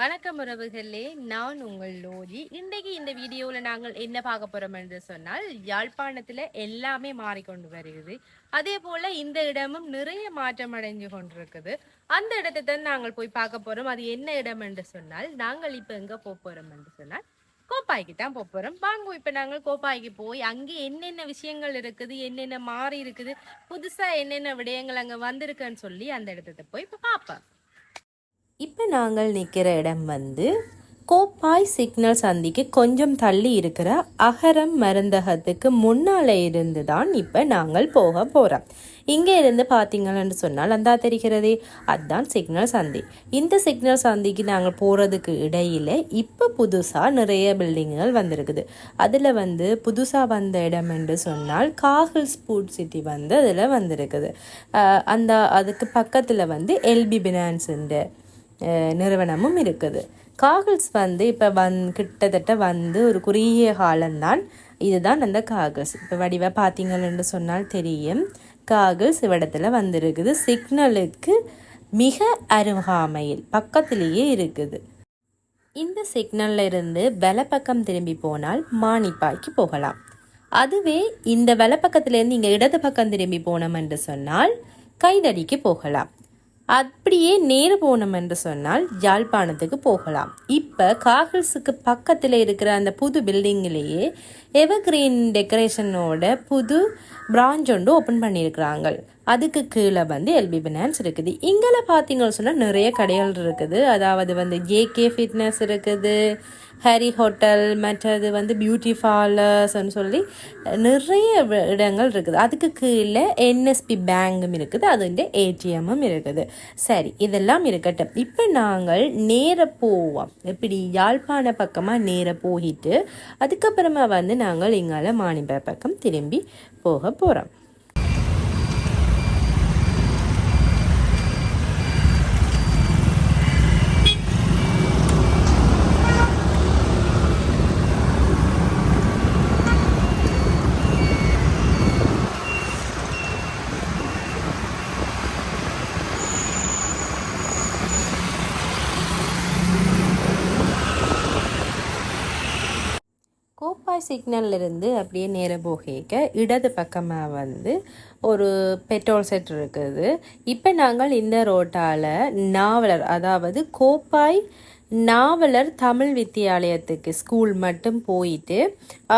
வணக்கம் உறவுகளே நான் உங்கள் லோரி. இன்றைக்கு இந்த வீடியோவில் நாங்கள் என்ன பார்க்க போறோம் என்று சொன்னால் யாழ்ப்பாணத்தில் எல்லாமே மாறிக்கொண்டு வருகிறது. அதே போல இந்த இடமும் நிறைய மாற்றம் அடைஞ்சு கொண்டிருக்குது. அந்த இடத்தை தான் நாங்கள் போய் பார்க்க போறோம். அது என்ன இடம் என்று சொன்னால் நாங்கள் இப்போ எங்க போக போறோம் என்று சொன்னால் கோப்பாய்க்கு தான் போக போறோம். வாங்க இப்போ நாங்கள் கோப்பாய்க்கு போய் அங்கே என்னென்ன விஷயங்கள் இருக்குது என்னென்ன மாறி இருக்குது புதுசா என்னென்ன விடயங்கள் அங்கே வந்திருக்குன்னு சொல்லி அந்த இடத்த போய் இப்போ பார்ப்பேன் இப்போ நாங்கள் நிற்கிற இடம் வந்து கோப்பாய் சிக்னல் சந்திக்கு கொஞ்சம் தள்ளி இருக்கிற அகரம் மருந்தகத்துக்கு முன்னால் இருந்து தான் இப்போ நாங்கள் போக போகிறோம் இங்கே இருந்து பார்த்தீங்கன்னு சொன்னால் அந்த தெரிகிறதே? அதுதான் சிக்னல் சந்தி. இந்த சிக்னல் சந்திக்கு நாங்கள் போகிறதுக்கு இடையில் இப்போ புதுசாக நிறைய பில்டிங்குகள் வந்திருக்குது. அதில் வந்து புதுசாக வந்த இடம் என்று சொன்னால் காகல் ஸ்பூட் சிட்டி வந்து அதில் வந்திருக்குது. அந்த அதுக்கு பக்கத்தில் வந்து எல்பி பினான்ஸ் நிறுவனமும் இருக்குது. காகிள்ஸ் வந்து இப்போ வந் கிட்டத்தட்ட வந்து ஒரு குறுகிய காலம்தான். இதுதான் அந்த காகிள்ஸ் இப்போ வடிவாக பார்த்தீங்கன்னு சொன்னால் தெரியும். காகிள்ஸ் இவ்விடத்துல வந்திருக்குது. சிக்னலுக்கு மிக அருகாமையில் பக்கத்திலேயே இருக்குது. இந்த சிக்னல்ல இருந்து வலப்பக்கம் திரும்பி போனால் மானிப்பாய்க்கு போகலாம். அதுவே இந்த வலப்பக்கத்திலேருந்து இங்கே இடது பக்கம் திரும்பி போனோம் என்று சொன்னால் கைதடிக்கு போகலாம். அப்படியே நேர போனோம் என்று சொன்னால் யாழ்ப்பாணத்துக்கு போகலாம். இப்போ காகல்ஸுக்கு பக்கத்தில் இருக்கிற அந்த புது பில்டிங்கிலேயே எவர்கிரீன் டெக்கரேஷனோட புது பிரான்ச் ஒன்று ஓப்பன் பண்ணியிருக்கிறாங்க அதுக்கு கீழே வந்து எல்பி பினான்ஸ் இருக்குது. இங்கெல்லாம் பார்த்தீங்கன்னு சொன்னால் நிறைய கடைகள் இருக்குது. அதாவது வந்து ஜேகே ஃபிட்னஸ் இருக்குது. ஹரி ஹோட்டல் மற்றது வந்து பியூட்டி பார்லர்ஸ்ன்னு சொல்லி நிறைய இடங்கள் இருக்குது. அதுக்கு கீழே என்எஸ்பி பேங்கும் இருக்குது அதுൻ്റെ ஏடிஎம்மும் இருக்குது. சரி இதெல்லாம் இருக்கட்டும். இப்போ நாங்கள் நேர போவோம். இப்படி யாழ்ப்பாண பக்கமாக நேர போயிட்டு அதுக்கப்புறமா வந்து நாங்கள் எங்களால் மாணிப பக்கம் திரும்பி போக போகிறோம் சிக்னல்லிருந்து அப்படியே நேர போகிக்க இடது பக்கமாக வந்து ஒரு பெட்ரோல் செட் இருக்குது. இப்போ நாங்கள் இந்த ரோட்டால் நாவலர் அதாவது கோப்பாய் நாவலர் தமிழ் வித்தியாலயத்துக்கு ஸ்கூல் மட்டும் போயிட்டு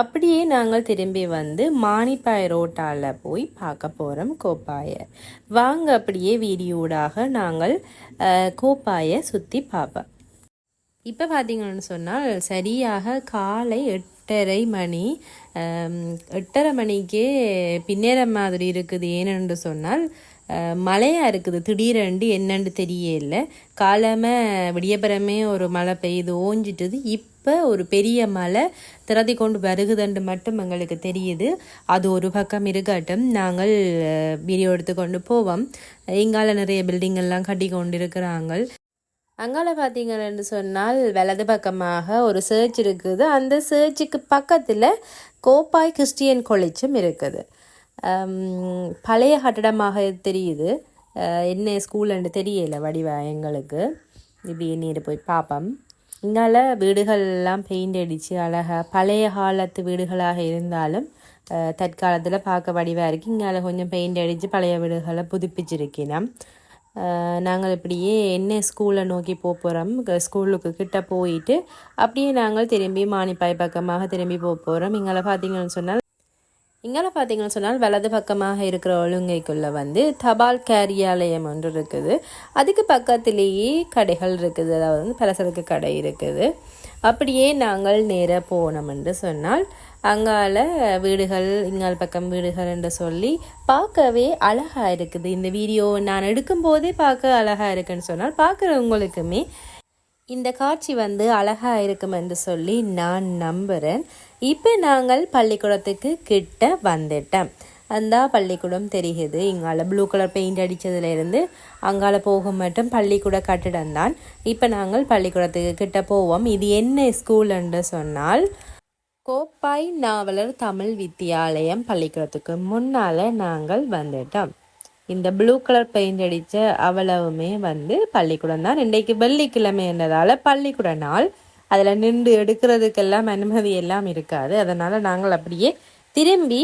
அப்படியே நாங்கள் திரும்பி வந்து மானிப்பாய் ரோட்டால் போய் பார்க்க போகிறோம் கோப்பாயை. வாங்க அப்படியே வீடியோடாக நாங்கள் கோப்பாயை சுற்றி பார்ப்போம். இப்போ பார்த்தீங்கன்னு சொன்னால் சரியாக காலை எட்டு எட்டரை மணி எட்டரை மணிக்கே பின்னேற மாதிரி இருக்குது ஏனென்று சொன்னால் மழையாக இருக்குது திடீரெண்டு என்னன்னு தெரியல. காலமே விடியப்புறமே ஒரு மழை பெய்து ஓஞ்சிட்டது. இப்போ ஒரு பெரிய மழை திறதி கொண்டு வருகுதுன்னு மட்டும் எங்களுக்கு தெரியுது. அது ஒரு பக்கம் இருக்கட்டும். நாங்கள் வீடியோ எடுத்து கொண்டு போவோம். இங்கால நிறைய பில்டிங் எல்லாம் கட்டி கொண்டு இருக்கிறாங்க அங்கால பார்த்தீங்கன்னு சொன்னால் வலது பக்கமாக ஒரு சர்ச் இருக்குது. அந்த சர்ச்சுக்கு பக்கத்தில் கோப்பாய் கிறிஸ்டியன் காலேஜும் இருக்குது. பழைய கட்டடமாக தெரியுது. என்ன ஸ்கூலுன்னு தெரியலை வடிவா எங்களுக்கு. இப்படி நீர் போய் பார்ப்போம். இங்கால வீடுகள் எல்லாம் பெயிண்ட் அடித்து அழகாக பழைய காலத்து வீடுகளாக இருந்தாலும் தற்காலத்தில் பார்க்க வடிவாக இருக்குது இங்கால கொஞ்சம் பெயிண்ட் அடித்து பழைய வீடுகளை புதுப்பிச்சிருக்கிறோம் நாங்கள் இப்படியே என்ன ஸ்கூலை நோக்கி போக போகிறோம் ஸ்கூலுக்கு கிட்ட போயிட்டு அப்படியே நாங்கள் திரும்பி மானிப்பாய் பக்கமாக திரும்பி போக போகிறோம் இங்கே பார்த்தீங்கன்னு சொன்னால் இங்கே பார்த்தீங்கன்னு சொன்னால் வலது பக்கமாக இருக்கிற ஒழுங்கைக்குள்ளே வந்து தபால் காரியாலயம் ஒன்று இருக்குது. அதுக்கு பக்கத்திலேயே கடைகள் இருக்குது. அதாவது வந்து பலசரக்கு கடை இருக்குது. அப்படியே நாங்கள் நேராக போனோம் என்று சொன்னால் அங்கால வீடுகள் இங்கால் பக்கம் வீடுகள் என்று சொல்லி பார்க்கவே அழகாக இருக்குது. இந்த வீடியோ நான் எடுக்கும் போதே பார்க்க அழகாக இருக்குன்னு சொன்னால் பார்க்குறவங்களுக்குமே இந்த காட்சி வந்து அழகாக இருக்கும் என்று சொல்லி நான் நம்புகிறேன் இப்போ நாங்கள் பள்ளிக்கூடத்துக்கு கிட்ட வந்துட்டோம். அந்த பள்ளிக்கூடம் தெரியுது இங்கால ப்ளூ கலர் பெயிண்ட் அடித்ததுலேருந்து அங்கால போக மட்டும் பள்ளிக்கூட கட்டிடம் தான். இப்போ நாங்கள் பள்ளிக்கூடத்துக்கு கிட்ட போவோம். இது என்ன ஸ்கூல் என்று சொன்னால் கோப்பாய் நாவலர் தமிழ் வித்தியாலயம் பள்ளிக்கூடத்துக்கு முன்னால் நாங்கள் வந்துட்டோம். இந்த ப்ளூ கலர் பெயிண்ட் அடித்த அவ்வளவுமே வந்து பள்ளிக்கூடம் தான். இன்றைக்கு வெள்ளிக்கிழமை என்றதால் பள்ளிக்கூட நாள். அதில் நின்று எடுக்கிறதுக்கெல்லாம் அனுமதி எல்லாம் இருக்காது. அதனால் நாங்கள் அப்படியே திரும்பி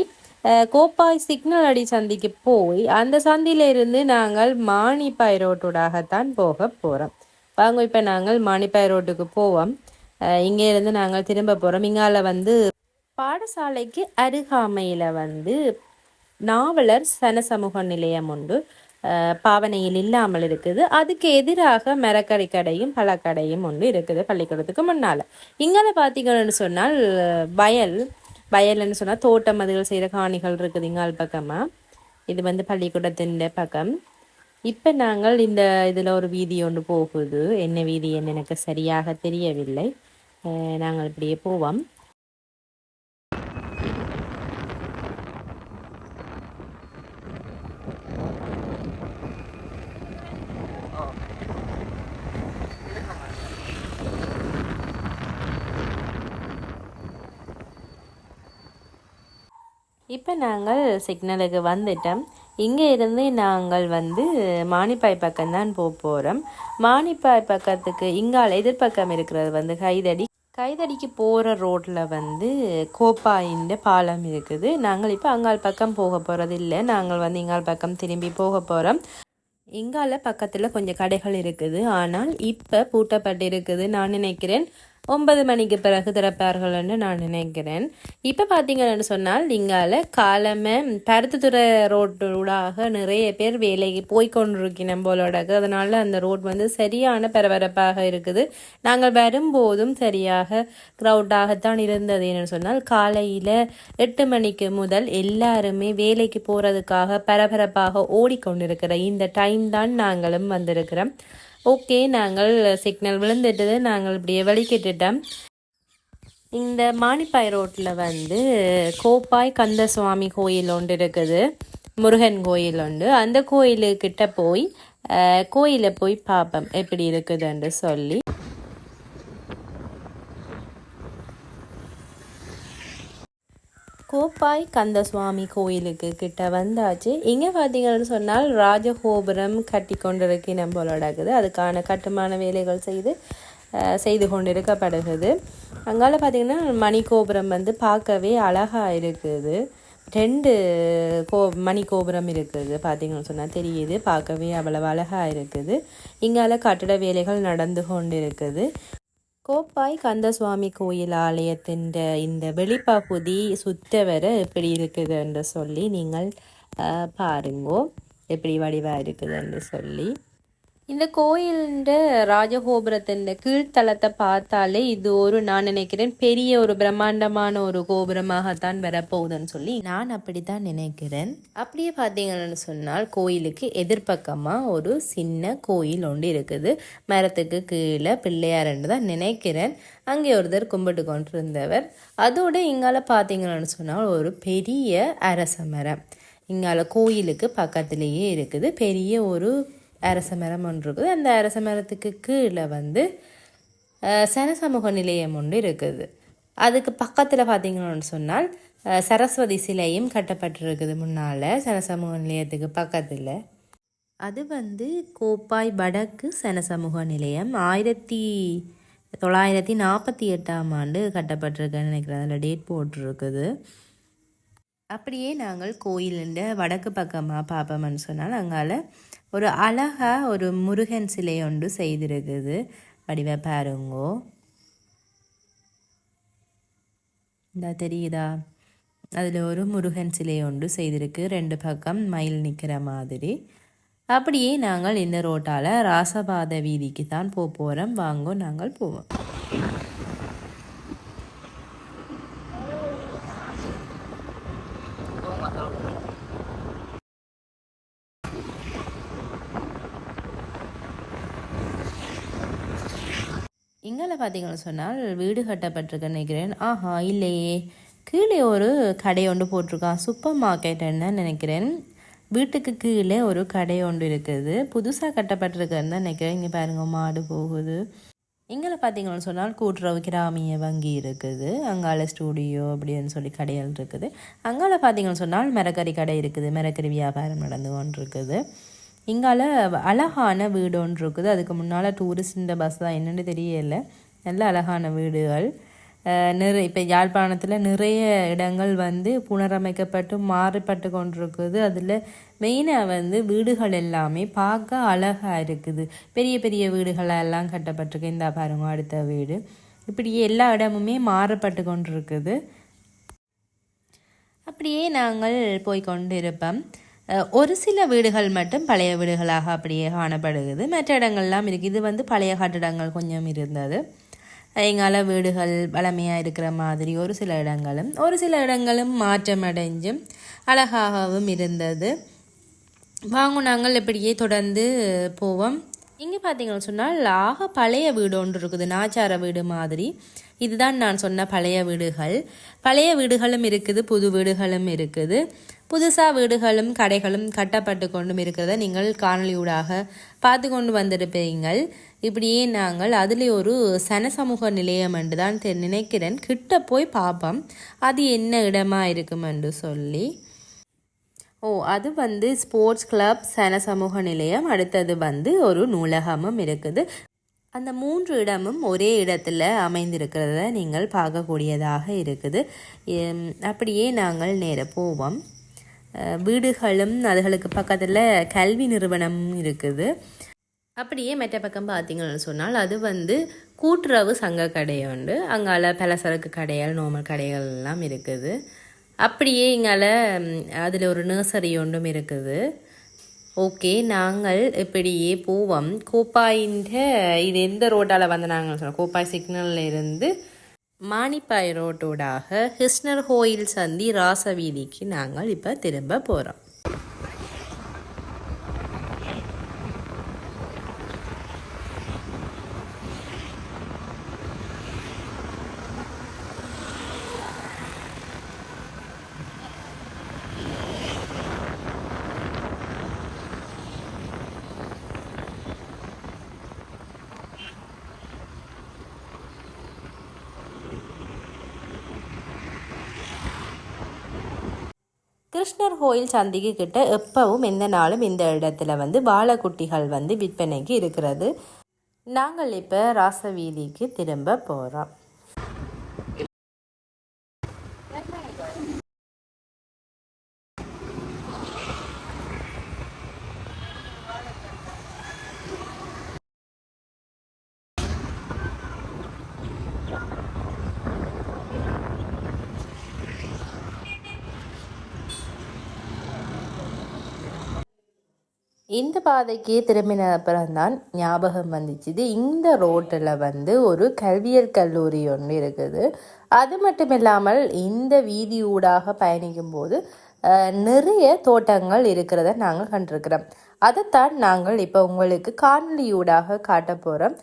கோப்பாய் சிக்னல் அடி சந்திக்கு போய் அந்த சந்தியில இருந்து நாங்கள் மானிப்பாய் ரோட்டூடாகத்தான் போக போகிறோம் வாங்க இப்போ நாங்கள் மானிப்பாய் ரோட்டுக்கு போவோம். இங்கேருந்து இங்கே இருந்து நாங்கள் திரும்ப போகிறோம் இங்கால வந்து பாடசாலைக்கு அருகாமையில் வந்து நாவலர் சனசமூக நிலையம் உண்டு. பாவனையில் இல்லாமல் இருக்குது. அதுக்கு எதிராக மரக்கறி கடையும் பழக்கடையும் ஒன்று இருக்குது பள்ளிக்கூடத்துக்கு முன்னால். இங்கால பார்த்தீங்கன்னு சொன்னால் வயல் வயல்னு சொன்னால் தோட்டம் அதுகள் செய்கிற காணிகள் இருக்குது இங்கால் பக்கமாக இது வந்து பள்ளிக்கூடத்தின் பக்கம். இப்போ நாங்கள் இந்த இதில் ஒரு வீதி ஒன்று போகுது. என்ன வீதி என்ன எனக்கு சரியாக தெரியவில்லை. நாங்கள் இப்படியே போவோம். இப்போ நாங்கள் சிக்னலுக்கு வந்துட்டோம். இங்கே இருந்து நாங்கள் வந்து மானிப்பாய் பக்கம்தான் போக போகிறோம் மானிப்பாய் பக்கத்துக்கு இங்கால எதிர்பக்கம் இருக்கிறது வந்து கைதடி கைதடிக்கு போகிற ரோட்டில் வந்து கோப்பாயின்ற பாலம் இருக்குது. நாங்கள் இப்போ அங்கால் பக்கம் போக போகிறது இல்லை. நாங்கள் வந்து இங்கால் பக்கம் திரும்பி போக போகிறோம் இங்கால பக்கத்தில் கொஞ்சம் கடைகள் இருக்குது. ஆனால் இப்போ பூட்டப்பட்டு இருக்குது நான் நினைக்கிறேன் ஒன்பது மணிக்கு பிறகு திறப்பார்கள்னு நான் நினைக்கிறேன். இப்போ பார்த்தீங்கன்னு சொன்னால் இங்கால காலமே பருத்துத்துறை ரோட்டூடாக நிறைய பேர் வேலைக்கு போய் கொண்டிருக்கணும் போலோடக்கு. அந்த ரோட் வந்து சரியான பரபரப்பாக இருக்குது. நாங்கள் வரும்போதும் சரியாக க்ரௌடாகத்தான் இருந்தது என்னன்னு சொன்னால் காலையில் எட்டு மணிக்கு முதல் எல்லாருமே வேலைக்கு போகிறதுக்காக பரபரப்பாக ஓடிக்கொண்டிருக்கிற இந்த டைம் தான் நாங்களும் வந்திருக்கிறோம். ஓகே நாங்கள் சிக்னல் விழுந்துட்டது. நாங்கள் இப்படியே வலிக்கிட்டுட்டோம் இந்த மானிப்பாய் ரோட்டில் வந்து கோப்பாய் கந்தசுவாமி கோயில் ஒன்று இருக்குது. முருகன் கோயில் உண்டு அந்த கோயிலுக்கிட்ட போய் கோயிலை போய் பார்ப்போம். எப்படி இருக்குதுன்னு சொல்லி. கோப்பாய் கந்தசுவாமி கோயிலுக்கு கிட்ட வந்தாச்சு. இங்கே பார்த்தீங்கன்னு சொன்னால் ராஜகோபுரம் கட்டி கொண்டிருக்கு நம்மளோடக்குது அதுக்கான கட்டுமான வேலைகள் செய்து செய்து கொண்டிருக்கப்படுகிறது. அங்கால பார்த்தீங்கன்னா மணி கோபுரம் வந்து பார்க்கவே அழகாக இருக்குது. ரெண்டு கோ மணி கோபுரம் இருக்குது பார்த்தீங்கன்னு சொன்னால் தெரியுது. பார்க்கவே அவ்வளவு அழகாக இருக்குது. இங்கால கட்டிட வேலைகள் நடந்து கொண்டு இருக்குது கோப்பாய் கந்தசுவாமி கோயில் ஆலயத்தின் இந்த வெளிப்பகுதி சுத்தவர எப்படி இருக்குது என்று சொல்லி நீங்கள் பாருங்கோ. எப்படி வடிவாக இருக்குதுன்னு சொல்லி. இந்த கோயிலின் ராஜகோபுரத்தின் கீழ்த்தளத்தை பார்த்தாலே இது ஒரு நான் நினைக்கிறேன் பெரிய ஒரு பிரம்மாண்டமான ஒரு கோபுரமாகத்தான் வரப்போகுதுன்னு சொல்லி. நான் அப்படித்தான் நினைக்கிறேன். அப்படியே பார்த்தீங்கன்னு சொன்னால் கோயிலுக்கு எதிர்பக்கமாக ஒரு சின்ன கோயில் ஒன்று இருக்குது. மரத்துக்கு கீழே பிள்ளையாருன்னு தான் நினைக்கிறேன். அங்கே ஒருத்தர் கும்பிட்டு கொண்டு இருந்தவர் அதோட இங்கால பார்த்தீங்கன்னு சொன்னால் ஒரு பெரிய அரச மரம். இங்கால கோயிலுக்கு பக்கத்திலேயே இருக்குது. பெரிய ஒரு அரச மரம் ஒன்று இருக்குது அந்த அரச மரத்துக்கு கீழே வந்து அஹ், சனசமூக நிலையம் ஒன்று இருக்குது. அதுக்கு பக்கத்தில் பார்த்தீங்கன்னு சொன்னால் சரஸ்வதி சிலையும் கட்டப்பட்டிருக்குது முன்னால் சனசமூக நிலையத்துக்கு பக்கத்தில். அது வந்து கோப்பாய் வடக்கு சனசமூக நிலையம். ஆயிரத்தி தொள்ளாயிரத்தி நாற்பத்தி எட்டாம் ஆண்டு கட்டப்பட்டிருக்குன்னு நினைக்கிறேன். அதில் டேட் போட்டிருக்குது. அப்படியே நாங்கள் கோயிலுண்ட வடக்கு பக்கமாக பார்ப்போம்னு சொன்னால் அங்கால ஒரு அழகா ஒரு முருகன் சிலை ஒன்று செய்திருக்குது. வடிவ பாருங்கோ. இந்த தெரியுதா? அதில் ஒரு முருகன் சிலை ஒன்று செய்திருக்கு. ரெண்டு பக்கம் மயில் நிற்கிற மாதிரி. அப்படியே நாங்கள் இந்த ரோட்டால் ராசபாத வீதிக்கு தான் போக போகிறோம் வாங்கோ நாங்கள் போவோம் இங்கால பார்த்தீங்கன்னு சொன்னால் வீடு கட்டப்பட்டிருக்க நினைக்கிறேன். ஆஹா இல்லையே. கீழே ஒரு கடை ஒன்று போட்டிருக்கான். சூப்பர் மார்க்கெட்டுன்னு தான் நினைக்கிறேன்? வீட்டுக்கு கீழே ஒரு கடை ஒன்று இருக்குது. புதுசாக கட்டப்பட்டிருக்குன்னு தான் நினைக்கிறேன். இங்கே பாருங்க மாடு போகுது. இங்கே பார்த்தீங்கன்னு சொன்னால் கூட்டுறவு கிராமிய வங்கி இருக்குது. அங்கால ஸ்டூடியோ அப்படின்னு சொல்லி கடைகள் இருக்குது. அங்கால பார்த்தீங்கன்னு சொன்னால் மரக்கறி கடை இருக்குது. மரக்கறி வியாபாரம் நடந்து கொண்டு இருக்குது இங்கால அழகான வீடு ஒன்று இருக்குது. அதுக்கு முன்னால் டூரிஸ்ட் பஸ் தான். என்னென்னு தெரியல. நல்ல அழகான வீடுகள். நிறைய இப்போ யாழ்ப்பாணத்தில் நிறைய இடங்கள் வந்து புனரமைக்கப்பட்டு மாறுபட்டு கொண்டிருக்குது. அதில் மெயினாக வந்து வீடுகள் எல்லாமே பார்க்க அழகாக இருக்குது. பெரிய பெரிய வீடுகளெல்லாம் கட்டப்பட்டிருக்கு. இந்த பாருங்க அடுத்த வீடு. இப்படி எல்லா இடமுமே மாறுபட்டு கொண்டிருக்குது. அப்படியே நாங்கள் போய் கொண்டிருப்போம். ஒரு சில வீடுகள் மட்டும் பழைய வீடுகளாக அப்படியே காணப்படுகிறது. மற்ற இடங்கள்லாம் இருக்குது இது வந்து பழைய கட்டிடங்கள் கொஞ்சம் இருந்தது. எங்கால வீடுகள் வளமையாக இருக்கிற மாதிரி ஒரு சில இடங்களும் ஒரு சில இடங்களும் மாற்றமடைஞ்சும் அழகாகவும் இருந்தது. வாங்க நாங்கள் இப்படியே தொடர்ந்து போவோம். இங்கே பார்த்தீங்கன்னு சொன்னால் ஆக பழைய வீடு ஒன்று இருக்குது நாச்சார வீடு மாதிரி. இதுதான் நான் சொன்ன பழைய வீடுகள். பழைய வீடுகளும் இருக்குது புது வீடுகளும் இருக்குது. புதுசாக வீடுகளும் கடைகளும் கட்டப்பட்டு கொண்டும் இருக்கிறத நீங்கள் காணொலியூடாக பார்த்து கொண்டு வந்திருப்பீங்கள் இப்படியே நாங்கள் அதில் ஒரு சனசமூக நிலையம் என்று தான் நினைக்கிறேன். கிட்ட போய் பார்ப்போம். அது என்ன இடமா இருக்கும் என்று சொல்லி. ஓ அது வந்து ஸ்போர்ட்ஸ் கிளப் சனசமூக நிலையம் அடுத்தது வந்து ஒரு நூலகமும் இருக்குது. அந்த மூன்று இடமும் ஒரே இடத்துல அமைந்திருக்கிறத நீங்கள் பார்க்கக்கூடியதாக இருக்குது. அப்படியே நாங்கள் நேர போவோம். வீடுகளும் அதுகளுக்கு பக்கத்தில் கல்வி நிறுவனம் இருக்குது. அப்படியே மெட்ட பக்கம் பார்த்தீங்கன்னு சொன்னால் அது வந்து கூட்டுறவு சங்க கடை உண்டு. அங்கால பலசரக்கு கடைகள் நோமல் கடைகள் எல்லாம் இருக்குது. அப்படியே இங்கால அதில் ஒரு நர்சரி ஒன்றும் இருக்குது. ஓகே நாங்கள் இப்படியே போவோம். கோப்பாயின்ற இது எந்த ரோட்டால் வந்து நாங்கள் சொன்னோம் கோப்பாய் சிக்னலில் இருந்து மானிப்பாய் ரோட்டோடாக ஹிஸ்னர் கோயில் சந்தி ராசவீதிக்கு நாங்கள் இப்போ திரும்ப போகிறோம் கிருஷ்ணர் கோயில் சந்திக்கு கிட்ட எப்பவும் எந்த நாளும் இந்த இடத்துல வந்து வாழைக்குட்டிகள் வந்து விற்பனைக்கு இருக்கிறது. நாங்கள் இப்போ ராசவீதிக்கு திரும்ப போகிறோம் இந்த பாதைக்கு திரும்பின அப்புறம்தான் ஞாபகம் வந்துச்சு இந்த ரோட்டில் வந்து ஒரு கல்வியல் கல்லூரி ஒன்று இருக்குது. அது மட்டும் இல்லாமல் இந்த வீதி ஊடாக பயணிக்கும் போது நிறைய தோட்டங்கள் இருக்கிறத நாங்கள் கண்டிருக்கிறோம். அதைத்தான் நாங்கள் இப்போ உங்களுக்கு காணொலியூடாக காட்ட போகிறோம்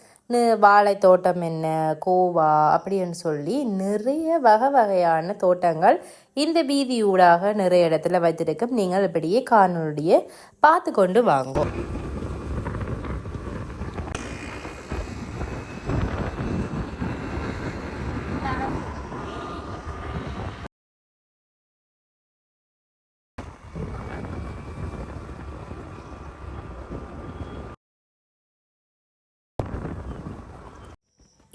வாழை தோட்டம் என்ன கோவா அப்படின்னு சொல்லி நிறைய வகை வகையான தோட்டங்கள் இந்த வீதியூடாக நிறைய இடத்துல வைத்திருக்கும். நீங்கள் இப்படியே காணொலியை பார்த்து கொண்டு வாங்கும்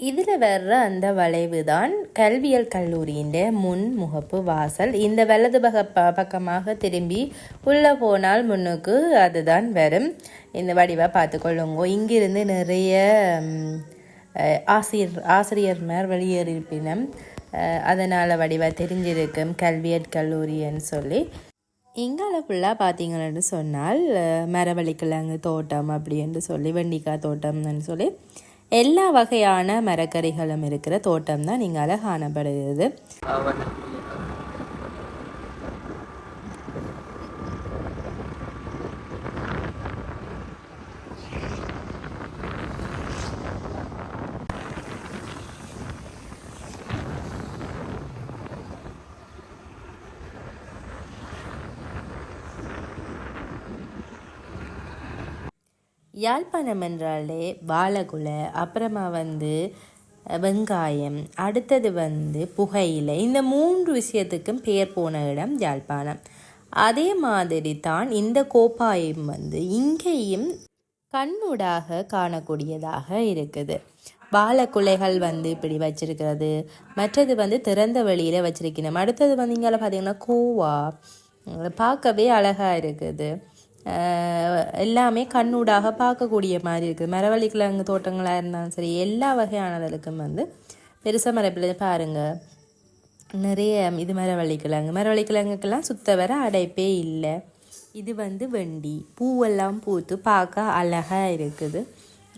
இதில் வர்ற அந்த வளைவு தான் கல்வியல் கல்லூரியின் முன் முகப்பு வாசல். இந்த வலது பக ப பக்கமாக திரும்பி உள்ளே போனால் முன்னுக்கு அதுதான் வரும். இந்த வடிவாக பார்த்துக்கொள்ளுங்க. இங்கிருந்து நிறைய ஆசிரியர் ஆசிரியர்மார் வெளியேறிப்பினம் அதனால் வடிவாக தெரிஞ்சிருக்கும் கல்வியல் கல்லூரின்னு சொல்லி. இங்கால ஃபுல்லாக பார்த்தீங்கன்னு சொன்னால் மரவள்ளிக்கிழங்கு தோட்டம் அப்படின்னு சொல்லி வெண்டிக்காய் தோட்டம்னு சொல்லி எல்லா வகையான மரக்கறிகளும் இருக்கிற தோட்டம் தான் நீங்கள் அழகானப்படுகிறது யாழ்ப்பாணம் என்றாலே வாழைக்குலை அப்புறமா வந்து வெங்காயம் அடுத்தது வந்து புகையிலை. இந்த மூன்று விஷயத்துக்கும் பெயர் போன இடம் யாழ்ப்பாணம். அதே மாதிரி தான் இந்த கோப்பாயம் வந்து இங்கேயும் கண்ணூடாக காணக்கூடியதாக இருக்குது. வாழைக்குலைகள் வந்து இப்படி வச்சிருக்கிறது. மற்றது வந்து திறந்த வெளியில் வச்சிருக்கணும். அடுத்தது வந்து இங்கே பார்த்தீங்கன்னா கோவா. பார்க்கவே அழகாக இருக்குது. எல்லாமே கண்ணூடாக பார்க்கக்கூடிய மாதிரி இருக்குது. மரவள்ளி கிழங்கு தோட்டங்களாக இருந்தாலும் சரி எல்லா வகையானதுக்கும் வந்து பெருசாக மரப்பில் பாருங்கள் நிறைய இது மரவள்ளி கிழங்கு மரவள்ளி கிழங்குக்கெல்லாம் சுத்த வர அடைப்பே இல்லை. இது வந்து வெண்டி. பூவெல்லாம் பூத்து பார்க்க அழகாக இருக்குது.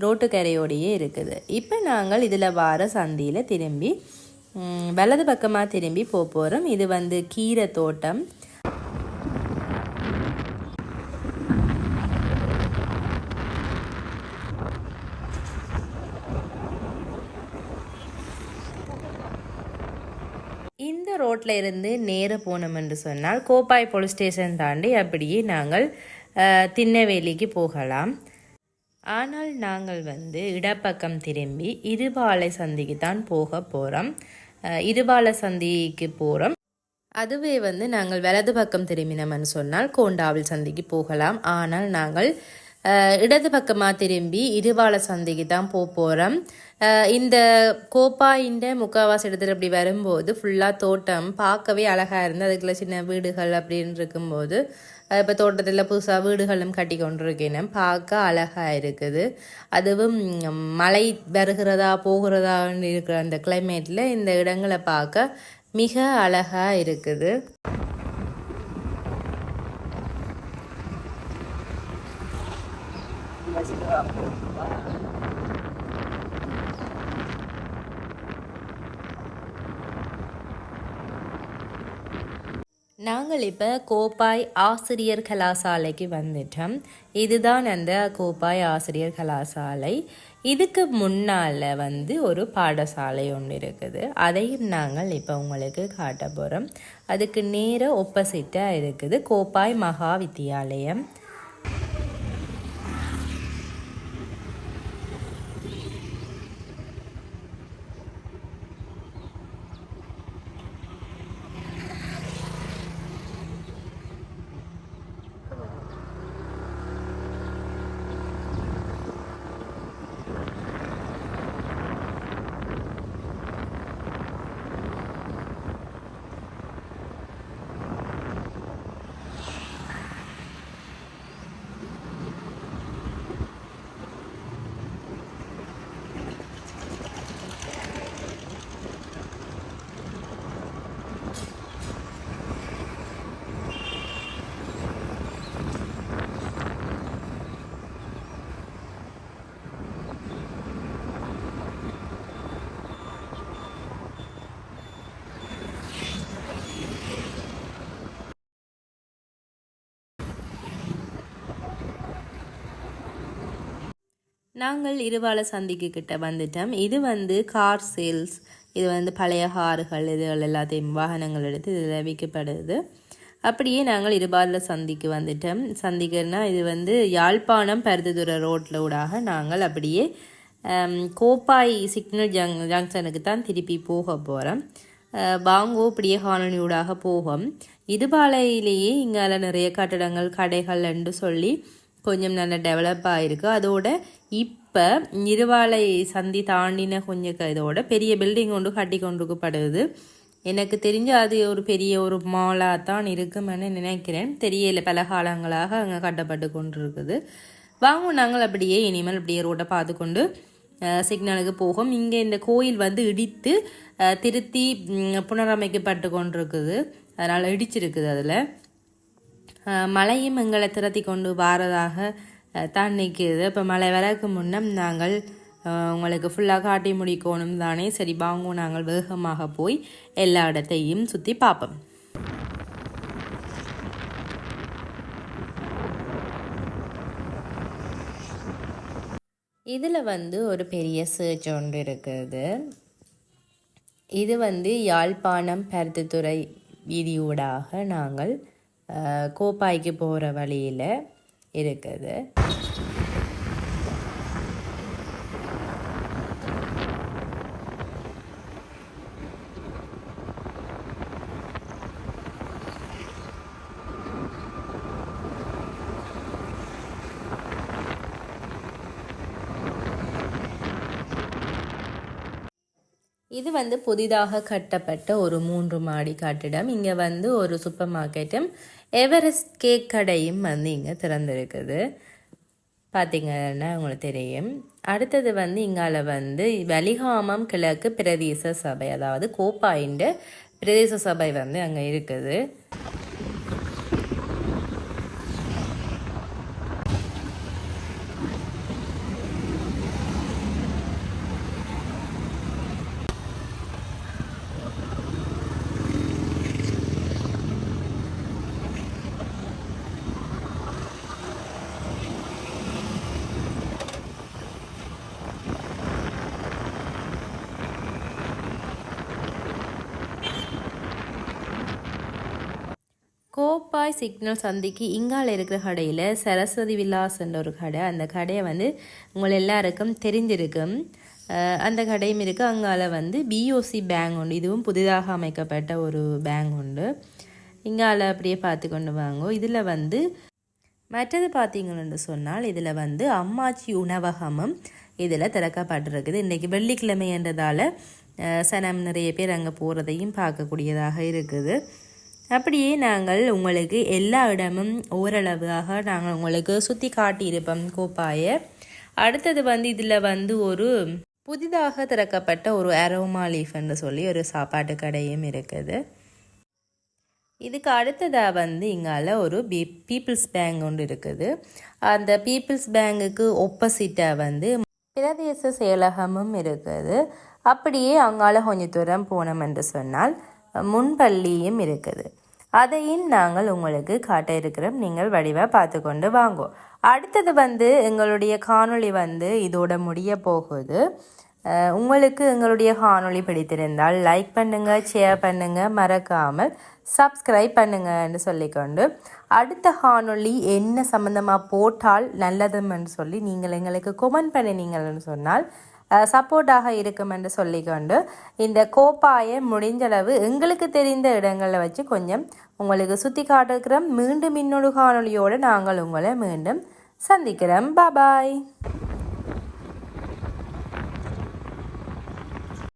ரோட்டுக்கரையோடையே இருக்குது. இப்போ நாங்கள் இதில் வார சந்தியில் திரும்பி வலது பக்கமாக திரும்பி போக போகிறோம் இது வந்து கீரை தோட்டம். இந்த இருந்து நேர போனோம் என்று சொன்னால் கோப்பாய் போலீஸ் ஸ்டேஷன் தாண்டி அப்படியே நாங்கள் திண்ணவேலிக்கு போகலாம். ஆனால் நாங்கள் வந்து இடப்பக்கம் திரும்பி இருபாலை சந்திக்கு தான் போக போகிறோம் இருபாலை சந்திக்கு போகிறோம் அதுவே வந்து நாங்கள் வலது பக்கம் திரும்பினோம்னு சொன்னால் கோண்டாவில் சந்திக்கு போகலாம். ஆனால் நாங்கள் இடது பக்கமாக திரும்பி இருவாள சந்தைக்கு தான் போக போகிறோம் இந்த கோப்பாயின்ற முக்காவாசி இடத்துல இப்படி வரும்போது ஃபுல்லாக தோட்டம் பார்க்கவே அழகாக இருந்து அதுக்குள்ள சின்ன வீடுகள் அப்படின்னு இருக்கும்போது இப்போ தோட்டத்தில் புதுசாக வீடுகளும் கட்டி கொண்டிருக்கேன் பார்க்க அழகாக இருக்குது. அதுவும் மழை வருகிறதா போகிறதான்னு இருக்கிற அந்த கிளைமேட்டில் இந்த இடங்களை பார்க்க மிக அழகாக இருக்குது. நாங்கள் இப்போ கோப்பாய் ஆசிரியர் கலாசாலைக்கு வந்துட்டோம். இதுதான் அந்த கோப்பாய் ஆசிரியர் கலாசாலை. இதுக்கு முன்னால் வந்து ஒரு பாடசாலை ஒன்று இருக்குது. அதையும் நாங்கள் இப்போ உங்களுக்கு காட்ட போகிறோம் அதுக்கு நேர ஒப்போசிட்டாக இருக்குது கோப்பாய் மகா வித்தியாலயம் நாங்கள் இருவாள சந்திக்கு கிட்ட வந்துட்டோம். இது வந்து கார் சேல்ஸ் இது வந்து பழைய கார்கள் இதுகள் எல்லாத்தையும் வாகனங்கள் எடுத்து இதில் விற்கப்படுது. அப்படியே நாங்கள் இருபால சந்திக்கு வந்துட்டோம். சந்திக்குன்னா இது வந்து யாழ்ப்பாணம் பருத்தித்துறை ரோட்டில் ஊடாக நாங்கள் அப்படியே கோப்பாய் சிக்னல் ஜங் ஜங்ஷனுக்கு தான் திருப்பி போக போகிறோம் பாங்கோ இப்படியே ஊடாக போகும் இருபாலையிலேயே இங்கால நிறைய கட்டடங்கள் கடைகள் என்று சொல்லி கொஞ்சம் நல்லா டெவலப் ஆகிருக்கு அதோட இப்போ இருவாலை சந்தி தாண்டின கொஞ்சம் க- இதோட பெரிய பில்டிங் கொண்டு கட்டி கொண்டிருக்கப்படுது. எனக்கு தெரிஞ்சு அது ஒரு பெரிய ஒரு மாலாக தான் இருக்குமென்னு நினைக்கிறேன். தெரியல பல காலங்களாக அங்கே கட்டப்பட்டு கொண்டிருக்குது. வாங்கும் நாங்கள் அப்படியே இனிமேல் அப்படியே ரோட்டை பார்த்து கொண்டு சிக்னலுக்கு போகும். இங்கே இந்த கோயில் வந்து இடித்து திருத்தி புனரமைக்கப்பட்டு கொண்டிருக்குது. அதனால் இடிச்சிருக்குது அதில். மழையும் எங்களை திரட்டி கொண்டு வாரதாக தான் நிற்கிது இப்போ மழை வரக்கு முன்னம் நாங்கள் உங்களுக்கு ஃபுல்லாக காட்டி முடிக்கணும் தானே. சரி வாங்க நாங்கள் வேகமாக போய் எல்லா இடத்தையும் சுற்றி பார்ப்போம். இதில் வந்து ஒரு பெரிய சர்ச் ஒன்று இருக்குது. இது வந்து யாழ்ப்பாணம் பருத்தித்துறை வீதியூடாக நாங்கள் கோப்பாய்க்கு போகிற வழியில் இருக்குது. இது வந்து புதிதாக கட்டப்பட்ட ஒரு மூன்று மாடி கட்டிடம். இங்கே வந்து ஒரு சூப்பர் மார்க்கெட்டும் எவரெஸ்ட் கேக் கடையும் வந்து இங்கே திறந்திருக்குது. பார்த்தீங்கன்னா உங்களுக்கு தெரியும். அடுத்தது வந்து இங்கால வந்து வலிகாமம் கிழக்கு பிரதேச சபை அதாவது கோப்பாயின்ற பிரதேச சபை வந்து அங்கே இருக்குது. கோப்பாய் சிக்னல் சந்திக்கு இங்கால இருக்கிற கடையில் சரஸ்வதி விலாஸ்ன்ற ஒரு கடை. அந்த கடையை வந்து உங்கள் எல்லாருக்கும் தெரிஞ்சிருக்கும் அந்த கடையும் இருக்குது அங்கால வந்து பிஓசி பேங்க் உண்டு. இதுவும் புதிதாக அமைக்கப்பட்ட ஒரு பேங்க் உண்டு. இங்கால அப்படியே பார்த்து கொண்டு வாங்கோ. இதில் வந்து மற்றது பார்த்தீங்கன்னு சொன்னால் இதில் வந்து அம்மாச்சி உணவகமும் இதில் திறக்கப்பட்டிருக்குது. இன்றைக்கி வெள்ளிக்கிழமைன்றதால சனம் நிறைய பேர் அங்கே போகிறதையும் பார்க்கக்கூடியதாக இருக்குது. அப்படியே நாங்கள் உங்களுக்கு எல்லா இடமும் ஓரளவாக நாங்கள் உங்களுக்கு சுற்றி காட்டியிருப்போம் கோப்பாயை. அடுத்தது வந்து இதில் வந்து ஒரு புதிதாக திறக்கப்பட்ட ஒரு அரோமா லீஃப்னு சொல்லி ஒரு சாப்பாட்டு கடையும் இருக்குது. இதுக்கு அடுத்ததாக வந்து இங்கால ஒரு பீ பீப்புள்ஸ் பேங்க் ஒன்று இருக்குது. அந்த பீப்புள்ஸ் பேங்குக்கு ஒப்போசிட்டாக வந்து பிரதேச செயலகமும் இருக்குது. அப்படியே அங்கால கொஞ்சம் தூரம் போனோம் என்று சொன்னால் முன்பள்ளியும் இருக்குது. அதையும் நாங்கள் உங்களுக்கு காட்ட இருக்கிறோம். நீங்கள் வடிவாக பார்த்து கொண்டு வாங்கோ. அடுத்தது வந்து எங்களுடைய காணொளி வந்து இதோட முடிய போகுது. உங்களுக்கு எங்களுடைய காணொளி பிடித்திருந்தால் லைக் பண்ணுங்கள் ஷேர் பண்ணுங்கள் மறக்காமல் சப்ஸ்கிரைப் பண்ணுங்கன்னு சொல்லிக்கொண்டு அடுத்த காணொளி என்ன சம்மந்தமாக போட்டால் நல்லதுன்னு சொல்லி நீங்கள் எங்களுக்கு கொமெண்ட் பண்ணினீங்கன்னு சொன்னால் சப்போர்ட்டாக இருக்கும் என்று சொல்லிக்கொண்டு இந்த கோப்பாயை முடிஞ்சளவு எங்களுக்கு தெரிந்த இடங்களில் வச்சு கொஞ்சம் உங்களுக்கு சுற்றி காட்டுக்கிறோம் மீண்டும் இன்னொரு காணொலியோடு நாங்கள் உங்களை மீண்டும் சந்திக்கிறோம். பாபாய்